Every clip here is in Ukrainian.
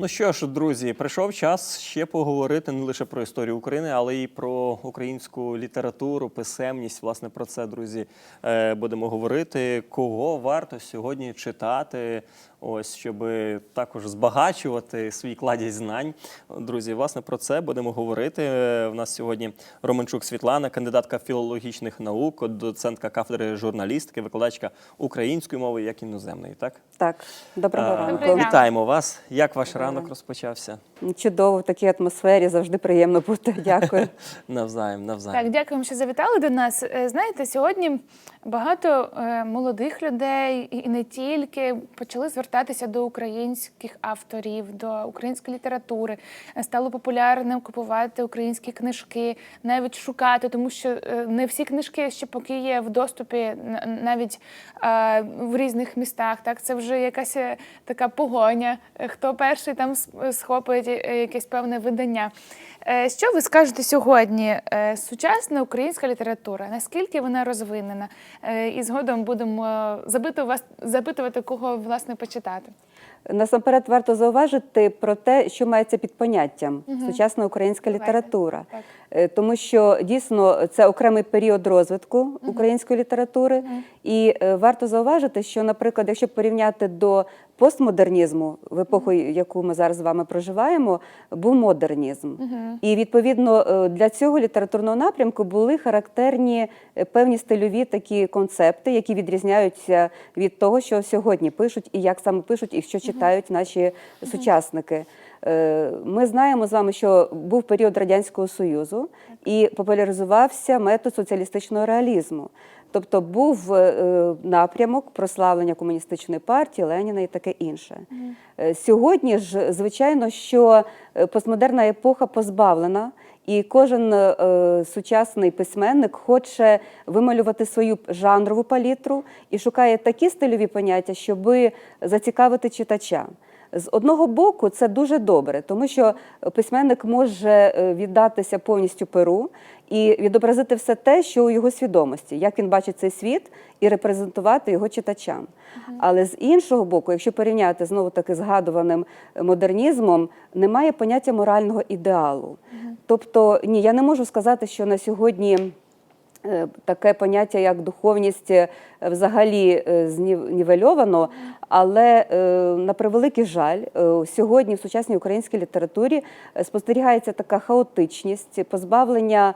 Ну що ж, друзі, прийшов час ще поговорити не лише про історію України, але й про українську літературу, писемність. Власне, про це, друзі, е, будемо говорити. Кого варто сьогодні читати, ось щоб також збагачувати свій кладязь знань. Друзі, власне, про це будемо говорити. Е, В нас сьогодні Романчук Світлана, кандидатка філологічних наук, доцентка кафедри журналістики, викладачка української мови як іноземної. Так Так, доброго Е, ранку. Вітаємо вас. Як ваш ранок розпочався? Чудово, в такій атмосфері завжди приємно бути. Дякую. Навзаєм, навзаєм. Так, дякуємо, що завітали до нас. Е, Знаєте, сьогодні багато молодих людей і і не тільки почали звертатися до українських авторів, до української літератури. Е, Стало популярним купувати українські книжки, навіть шукати, тому що е, не всі книжки ще поки є в доступі, навіть в різних містах. Так, це вже якась е, така погоня. Хто перший там схопить якесь певне видання. Що ви скажете сьогодні? Сучасна українська література, наскільки вона розвинена? І згодом будемо запитувати кого власне почитати. Насамперед варто зауважити про те, що мається під поняттям сучасна українська література, тому що дійсно це окремий період розвитку української літератури, і е, варто зауважити, що, наприклад, якщо порівняти до постмодернізму в епоху, яку ми зараз з вами проживаємо, був модернізм. І відповідно е, для цього літературного напрямку були характерні е, певні стильові такі концепти, які відрізняються від того, що сьогодні пишуть, і як саме пишуть, і що читають наші сучасники. Е, Ми знаємо з вами, що був період радянського союзу і популяризувався метод соціалістичного реалізму. Тобто був е, напрямок прославлення комуністичної партії, Леніна і таке інше. Е, Сьогодні ж, звичайно, що е, постмодерна епоха позбавлена, і кожен е, сучасний письменник хоче вималювати свою жанрову палітру і шукає такі стильові поняття, щоби зацікавити читача. З одного боку, це дуже добре, тому що письменник може е, віддатися повністю перу і відобразити все те, що у його свідомості, як він бачить цей світ, і репрезентувати його читачам. Але з іншого боку, якщо порівняти знову таки згадуваним модернізмом, немає поняття морального ідеалу. Тобто, ні, я не можу сказати, що на сьогодні. Е, Таке поняття, як духовність, е, взагалі е, знів- нівельовано, але на превеликий жаль, сьогодні в сучасній українській літературі спостерігається така хаотичність, позбавлення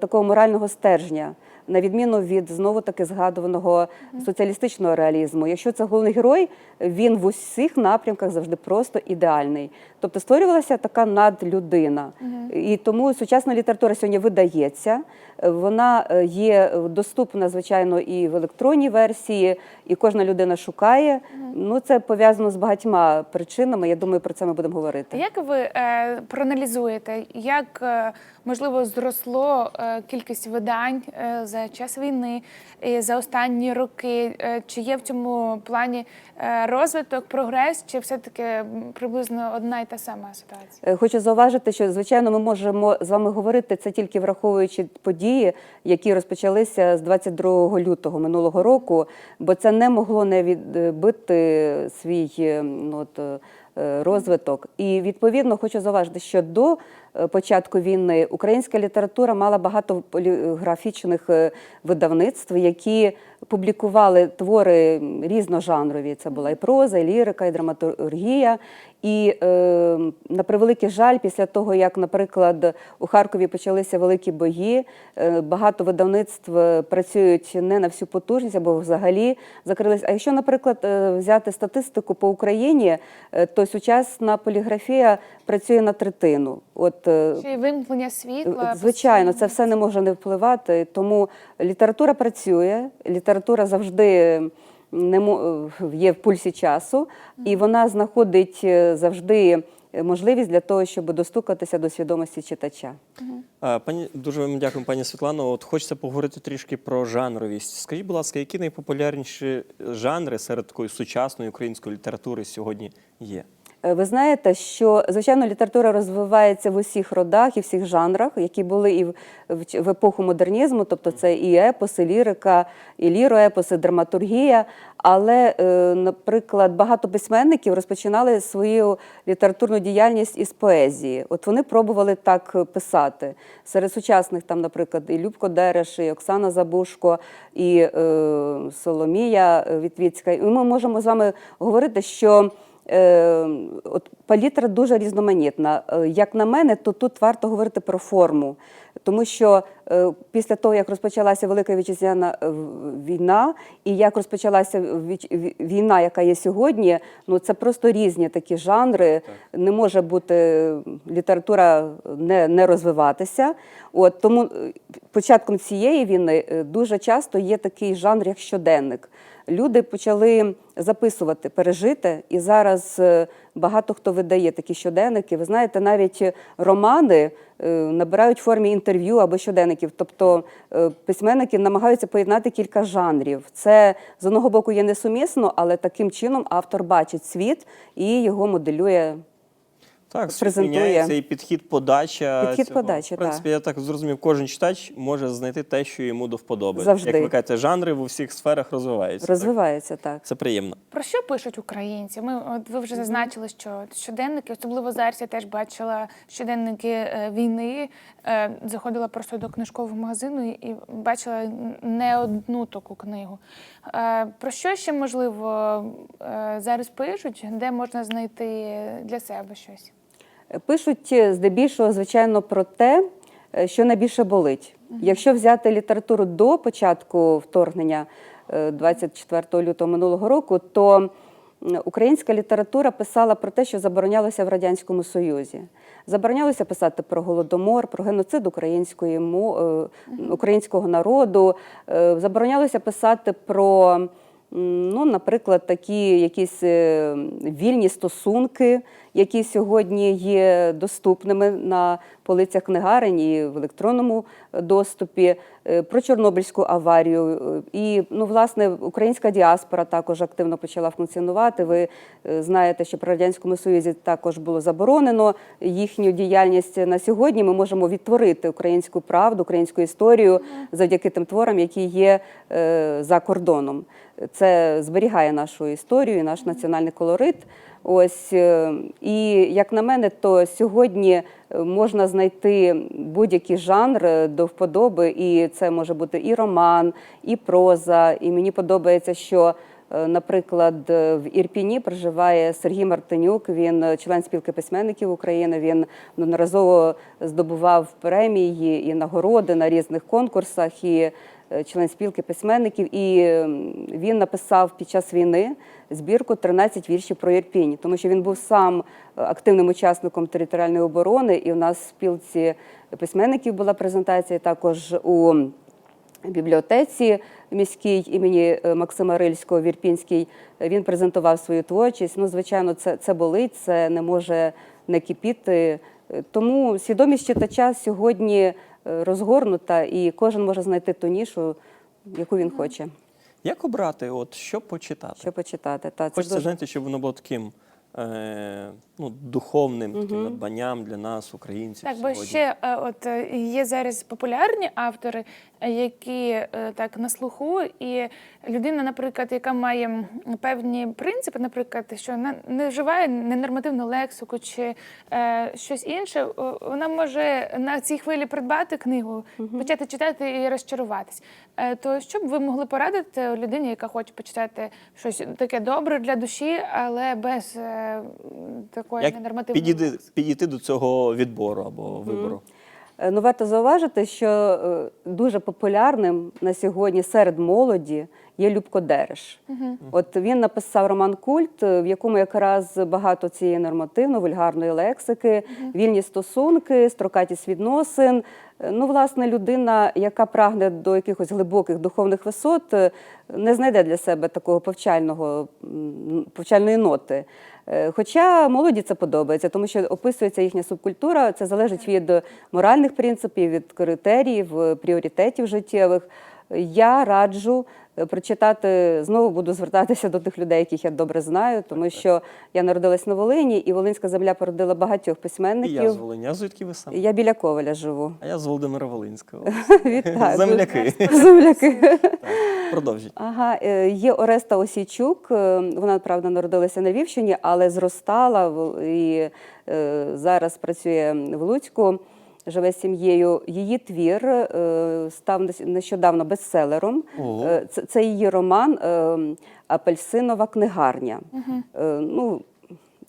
такого морального стержня. На відміну від знову таки згадуваного соціалістичного реалізму. Якщо це головний герой, він в усіх напрямках завжди просто ідеальний. Тобто створювалася така надлюдина. І тому сучасна література сьогодні видається. Вона е, є доступна, звичайно, і в електронній версії, і кожна людина шукає. Ну це пов'язано з багатьма причинами. Я думаю, про це ми будемо говорити. Як ви е, проаналізуєте, як е, можливо зросло е, кількість видань е, за час війни і за останні роки? Е, чи є в цьому плані е, розвиток, прогрес, чи все-таки приблизно одна і та сама ситуація? Е, Хочу зауважити, що звичайно ми можемо з вами говорити це тільки враховуючи події, які розпочалися з 22 лютого минулого року, бо це не могло не відбити свій е, от, е, розвиток. І відповідно хочу зауважити, що до початку війни українська література мала багато поліграфічних видавництв, які публікували твори різножанрові. Це була і проза, і лірика, і драматургія. І е, на превеликий жаль, після того, як, наприклад, у Харкові почалися великі бої, е, багато видавництв е, працюють не на всю потужність або взагалі закрились. А якщо, наприклад, взяти статистику по Україні, то сучасна поліграфія працює на третину. От е, Чи вимкнення світла? Звичайно, це все не може не впливати. Тому література працює, література завжди є в пульсі часу, і вона знаходить е, завжди можливість для того, щоб достукатися до свідомості читача. Е, Пані дуже вам дякую, пані Світлано. От хочеться поговорити трішки про жанровість. Скажіть, будь ласка, які найпопулярніші жанри серед такої сучасної української літератури сьогодні є? Е, Ви знаєте, що звичайно література розвивається в усіх родах і всіх жанрах, які були і в, епоху модернізму, тобто це і епоси, лірика, і ліроепоси, драматургія. Але, е, наприклад, багато письменників розпочинали свою літературну діяльність із поезії. От вони пробували так е, писати. Серед сучасних там, наприклад, і Любко Дереш, і Оксана Забушко, і е, Соломія Вітвіцька. І ми можемо з вами говорити, що. Е, от палітра дуже різноманітна. Е, Як на мене, то тут варто говорити про форму, тому що після того, як розпочалася Велика Вітчизняна е, війна, і як розпочалася війна, яка є сьогодні, ну це просто різні такі жанри. Не може бути література не, не розвиватися. От тому е, початком цієї війни е, дуже часто є такий жанр, як щоденник. Люди почали записувати пережити, і зараз е, багато хто видає такі щоденники. Ви знаєте, навіть романи е, набирають в формі інтерв'ю або щоденників. Тобто е, письменники намагаються поєднати кілька жанрів. Це з одного боку є несумісно, але таким чином автор бачить світ і його моделює. Так, презентує. зміняється і підхід подача. Підхід цього. подачі, В принципі, я так зрозумів, кожен читач може знайти те, що йому до вподоби. Завжди. Як ви кажете, жанри в усіх сферах розвиваються. так? Так. Це приємно. Про що пишуть українці? Ми от ви вже зазначили, що щоденники, особливо зараз я теж бачила щоденники е, війни. Е, заходила просто до книжкового магазину і- і бачила не одну таку книгу. Е, про що ще можливо е, зараз пишуть, де можна знайти для себе щось? Пишуть е, здебільшого, звичайно, про те, е, що найбільше болить. Якщо взяти літературу до початку вторгнення е, 24 лютого минулого року, то українська література писала про те, що заборонялося в Радянському Союзі. Заборонялося писати про голодомор, про геноцид української е, українського народу. Е, Заборонялося писати про. Ну, наприклад, такі якісь е, вільні стосунки, які сьогодні є доступними на полицях книгарень і в електронному доступі, е, про Чорнобильську аварію. І, ну, власне, українська діаспора також активно почала функціонувати. Ви е, знаєте, що при Радянському Союзі також було заборонено їхню діяльність. На сьогодні ми можемо відтворити українську правду, українську історію завдяки тим творам, які є за кордоном. Це зберігає нашу історію, наш національний колорит. Ось е, і як на мене, то сьогодні е, можна знайти будь-який жанр до вподоби, і це може бути і роман, і проза. І мені подобається, що, е, наприклад, в Ірпіні проживає Сергій Мартинюк. Він член спілки письменників України. Він неодноразово здобував премії і нагороди на різних конкурсах. І член спілки письменників, і він написав під час війни збірку «13 віршів про Ірпінь, тому що він був сам е, активним учасником територіальної оборони, і у нас в спілці письменників була презентація також у бібліотеці міській імені е, Максима Рильського в Ірпінській. Він презентував свою творчість. Ну, звичайно, це, це болить, це не може не кипіти. Е, Тому свідомість читача сьогодні е, розгорнута, і кожен може знайти ту нішу, яку він хоче, Як обрати, от що почитати? що почитати. Та, це Хочеться, дуже- знаєте, щоб воно було таким е, ну, духовним таким надбанням для нас, українців. Так, бо сьогодні. ще е, от е, є зараз популярні автори, е, які е, так на слуху, і людина, наприклад, яка має м, певні принципи, наприклад, що на- не вживає ненормативну лексику чи е, щось інше, вона може на цій хвилі придбати книгу, почати читати і розчаруватись. Е, то що б ви могли порадити людині, яка хоче почитати щось таке добре для душі, але без е, такої Як ненормативної підійти, підійти до цього відбору або вибору? Е, Ну, варто зауважити, що е, дуже популярним на сьогодні серед молоді є Любко Дереш. От він написав роман Культ, е, в якому якраз багато цієї нормативно-вульгарної лексики, вільні стосунки, строкатість відносин. Е, Ну, власне, людина, яка прагне до якихось глибоких духовних висот, е, не знайде для себе такого повчального повчальної ноти. Хоча молоді це подобається, тому що описується їхня субкультура, це залежить від моральних принципів, від критеріїв, пріоритетів життєвих. Я раджу е, прочитати, знову буду звертатися до тих людей, яких я добре знаю, тому що я народилась на Волині, і Волинська земля породила багатьох І письменників. я з Волині. А звідки ви сам? Я біля Коваля живу. А я з Володимира Волинського. Вітаю. Земляки. Земляки. Продовжіть. Ага, е, є Ореста Осійчук. е, Вона правда народилася на Львівщині, але зростала і зараз працює в Луцьку. Живе з сім'єю. Її твір е, став нещодавно бестселером. Е, Це, це її роман е, Апельсинова книгарня. Е, Ну,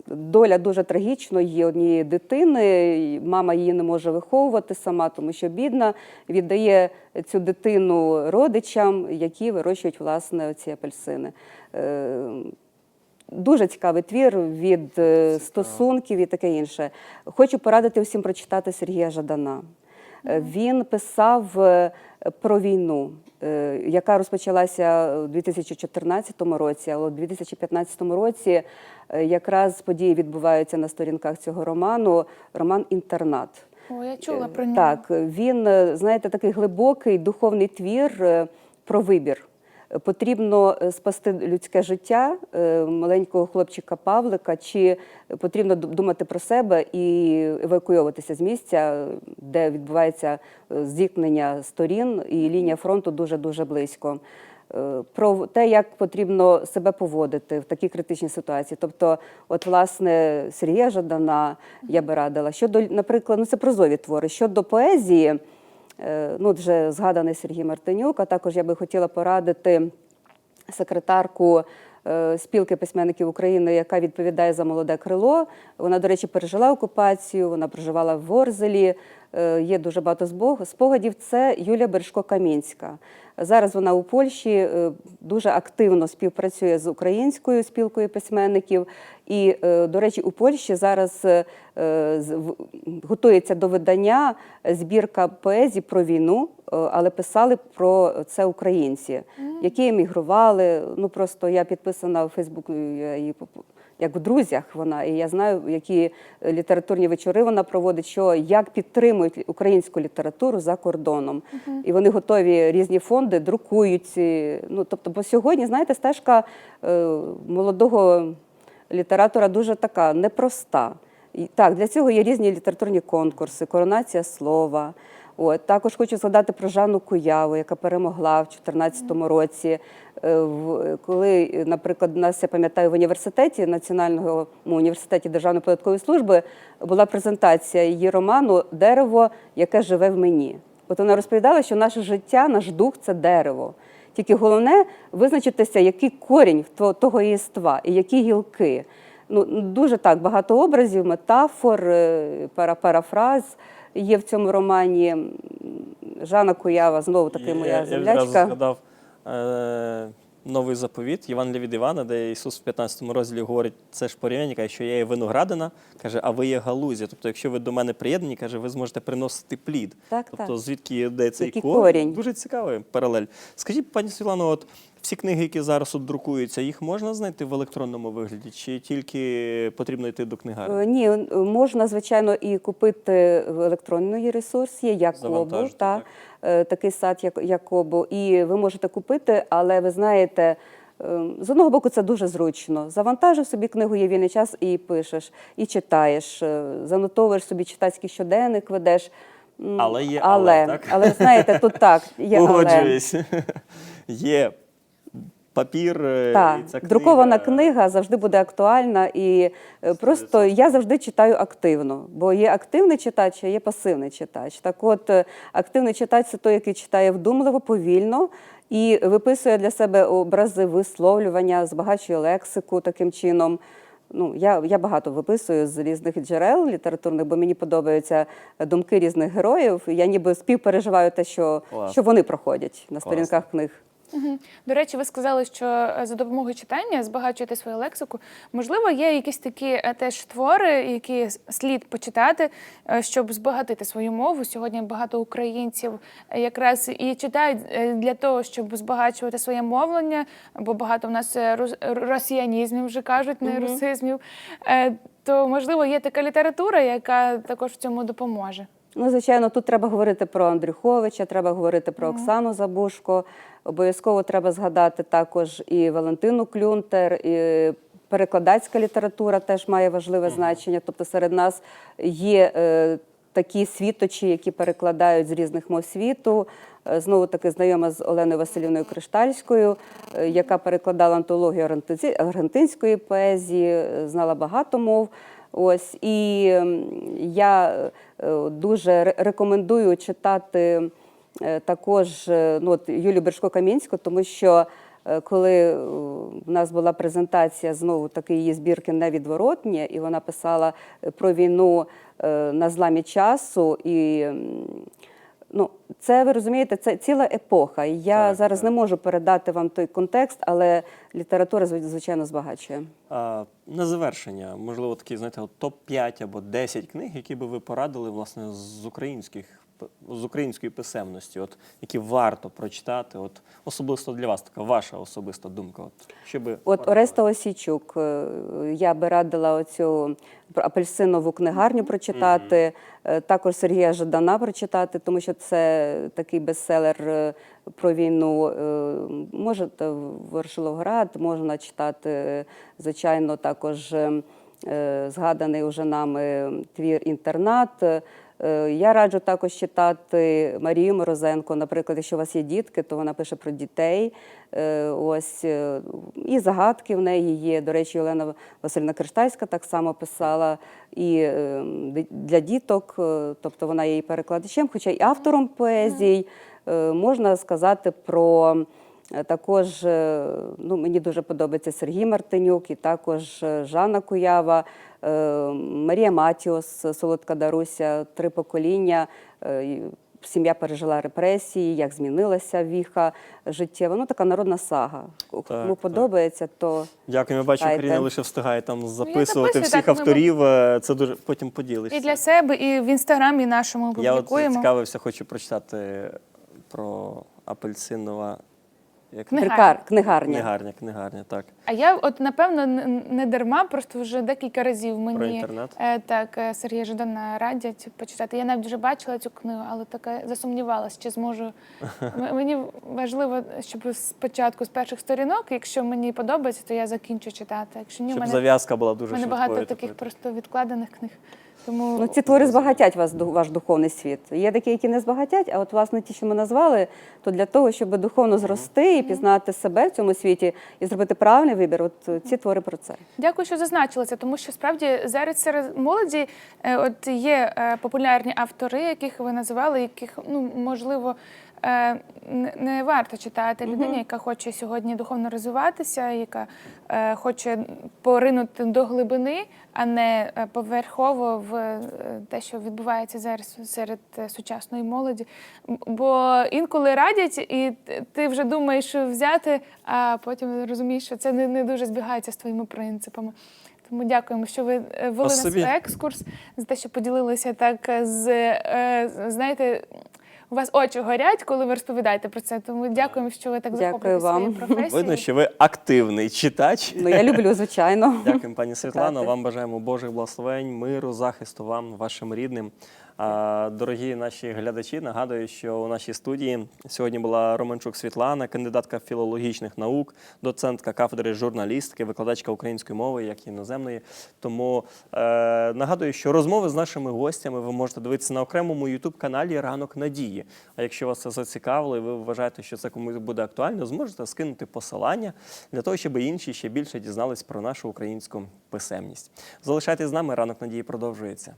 Доля дуже трагічна. Є однієї дитини. Мама її не може виховувати сама, тому що бідна. Віддає цю дитину родичам, які вирощують власне ці апельсини. Дуже цікавий твір від е, стосунків і таке інше. Хочу порадити всім прочитати Сергія Жадана. Е, Він писав е, про війну, яка розпочалася у 2014 році, але у 2015 році якраз події відбуваються на сторінках цього роману. Роман Інтернат. О, я чула про нього. Так, він, знаєте, такий глибокий духовний твір про вибір. Потрібно е, спасти людське життя е, маленького хлопчика Павлика, чи потрібно думати про себе і евакуйовуватися з місця, де відбувається е, зіткнення сторін, і лінія фронту дуже дуже близько. Про те, як потрібно себе поводити в такій критичній ситуації. Тобто, от власне Сергія Жадана я би радила. Щодо, наприклад, ну це прозові твори. Щодо поезії, ну вже згаданий Сергій Мартинюк, а також я би хотіла порадити секретарку е, спілки письменників України, яка відповідає за молоде крило. Вона, до речі, пережила окупацію, вона проживала в Ворзелі. е, Є дуже багато спогадів. Це Юлія Бережко-Камінська. Зараз вона у Польщі е, дуже активно співпрацює з українською спілкою письменників. І, е, до речі, у Польщі зараз е, готується до видання збірка поезій про війну, але писали про це українці, які емігрували. Ну просто я підписана у Фейсбуку, я її як в друзях вона, і я знаю, які літературні вечори вона проводить, що як підтримують українську літературу за кордоном. І вони готові різні фонди, друкують. Ну тобто, бо сьогодні, знаєте, стежка е, молодого літератора дуже така непроста. І, так, для цього є різні літературні конкурси, коронація слова. От, також хочу згадати про Жанну Куяву, яка перемогла в 2014 році. Е, Коли, наприклад, у нас я пам'ятаю в університеті Національного ну, університеті Державної податкової служби була презентація її роману Дерево, яке живе в мені. От вона розповідала, що наше життя, наш дух це дерево. Тільки головне визначитися, який корінь того єства і які гілки. Ну, дуже так багато образів, метафор, е, пара- парафраз є в цьому романі. Жанна Куява, знову таки моя я, я відразу згадав е, новий заповіт Євангелія від Івана, де Ісус в 15 розділі говорить, це ж порівняння, каже, що я є виноградина, каже, а ви є галузі. Тобто, якщо ви до мене приєднані, каже, ви зможете приносити плід. Так, тобто, так. звідки йде цей корінь? корінь. Дуже цікавий паралель. Скажіть, пані Світлано, от всі книги, які зараз от друкуються, їх можна знайти в електронному вигляді, чи тільки потрібно йти до книгарні? Е, Ні, можна, звичайно, і купити в електронний ресурс, є Якобу, та, так. е, такий сайт як Якобу. І ви можете купити, але ви знаєте, е, з одного боку, це дуже зручно. Завантажив собі книгу, є вільний час і пишеш, і читаєш, занотовуєш собі читацький щоденник, ведеш. Але є але, але, так? але знаєте, тут так, є але. Погоджуюсь. Є папір. е, Так, і ця книга. друкована книга завжди буде актуальна, і е, просто я завжди читаю активно, бо є активний читач, а є пасивний читач. Так от, е, активний читач це той, який читає вдумливо, повільно і виписує для себе образи висловлювання, збагачує лексику таким чином. Ну, я, я багато виписую з різних джерел літературних, бо мені подобаються думки різних героїв. Я ніби співпереживаю те, що, Клас. що вони проходять на Класно. сторінках книг. Мгм. До речі, ви сказали, що е, за допомогою читання збагачуєте свою лексику. Можливо, є якісь такі е, теж твори, які слід почитати, е, щоб збагатити свою мову. Сьогодні багато українців якраз і читають для того, щоб збагачувати своє мовлення, бо багато в нас росіянізмів вже кажуть, не русизмів. То можливо є така література, яка також в цьому допоможе. Ну, звичайно, тут треба говорити про Андрюховича, треба говорити про Оксану Забушко. Обов'язково треба згадати також і Валентину Клюнтер, і перекладацька література теж має важливе значення. Тобто серед нас є е, такі світочі, які перекладають з різних мов світу. Е, Знову таки знайома з Оленою Васильівною Криштальською, е, яка перекладала антологію аргентинської поезії, е, знала багато мов. Ось і я е, дуже рекомендую читати е, також е, ну, от Юлію Бершко-Камінську, тому що коли в нас була презентація знову таки її збірки невідворотні, і вона писала про війну на зламі часу і. Ну, це ви розумієте, це ціла епоха. І я Так, зараз так. не можу передати вам той контекст, але література зв- звичайно збагачує. А, на завершення, можливо, такі, знаєте, от топ-5 або 10 книг, які би ви порадили власне з українських з української писемності, от які варто прочитати, от особисто для вас така ваша особиста думка. От що би От? Ореста Осійчук, е, я би радила оцю апельсинову книгарню прочитати, е, також Сергія Жадана прочитати, тому що це такий бестселер е, про війну. Е, Можете Ворошиловград, можна читати, звичайно, також згаданий уже нами твір інтернат. Е, Я раджу також читати Марію Морозенко. Наприклад, якщо у вас є дітки, то вона пише про дітей. Е, Ось е, і загадки в неї є. До речі, Олена Васильівна Криштальська так само писала і е, для діток, тобто вона є і перекладачем, хоча й автором поезій. Можна сказати про також, ну, мені дуже подобається Сергій Мартинюк і також Жанна Куява, Марія Матіос, Солодка Даруся, три покоління. е, Сім'я пережила репресії, як змінилася віха життєва. Ну, така народна сага. Кому так. подобається, то Дякую, я бачу. Каріна лише встигає там записувати записую, всіх так, авторів. е, Це дуже потім поділишся. І для себе, і в інстаграмі нашому Я от цікавився, хочу прочитати про апельсинова як Книгарня. Книгарня. книгарня, книгарня, так. А я, от напевно, не дарма, просто вже декілька разів мені Про інтернет? е, так е, Сергія Жадана радять почитати. Я навіть вже бачила цю книгу, але така засумнівалась, чи зможу. М- Мені важливо, щоб спочатку з перших сторінок, якщо мені подобається, то я закінчу читати. Якщо ні, Щоб мене, зав'язка була дуже мене багато таких просто відкладених книг. Тому Ну, ці твори збагатять вас, ваш духовний світ. Є такі, які не збагатять, а от власне ті, що ми назвали, то для того, щоб духовно зрости і пізнати себе в цьому світі і зробити правильний вибір, от е, ці твори про це. Дякую, що зазначили це, тому що справді зараз серед молоді е, от є е, популярні автори, яких ви називали, яких ну можливо. Е, Не варто читати людині, яка хоче сьогодні духовно розвиватися, яка е, хоче поринути до глибини, а не е, поверхово в те, що відбувається зараз серед сучасної молоді. Бо інколи радять, і ти вже думаєш що взяти, а потім розумієш, що це не, дуже збігається з твоїми принципами. Тому дякуємо, що ви вели нас екскурс, за те, що поділилися так з- знаєте. У вас очі горять, коли ви розповідаєте про це. Тому дякуємо, що ви так вам. своєю професією. Видно, що ви активний читач. Ну я люблю, звичайно. Дякуємо, пані Світлано. Вам бажаємо Божих благословень, миру, захисту вам, вашим рідним. Дорогі наші глядачі, нагадую, що у нашій студії сьогодні була Романчук Світлана, кандидатка філологічних наук, доцентка кафедри журналістики, викладачка української мови, як іноземної. Тому е, нагадую, що розмови з нашими гостями ви можете дивитися на окремому youtube каналі Ранок Надії. А якщо вас це зацікавило і ви вважаєте, що це комусь буде актуально, зможете скинути посилання для того, щоб інші ще більше дізнались про нашу українську писемність. Залишайтесь з нами, ранок надії продовжується.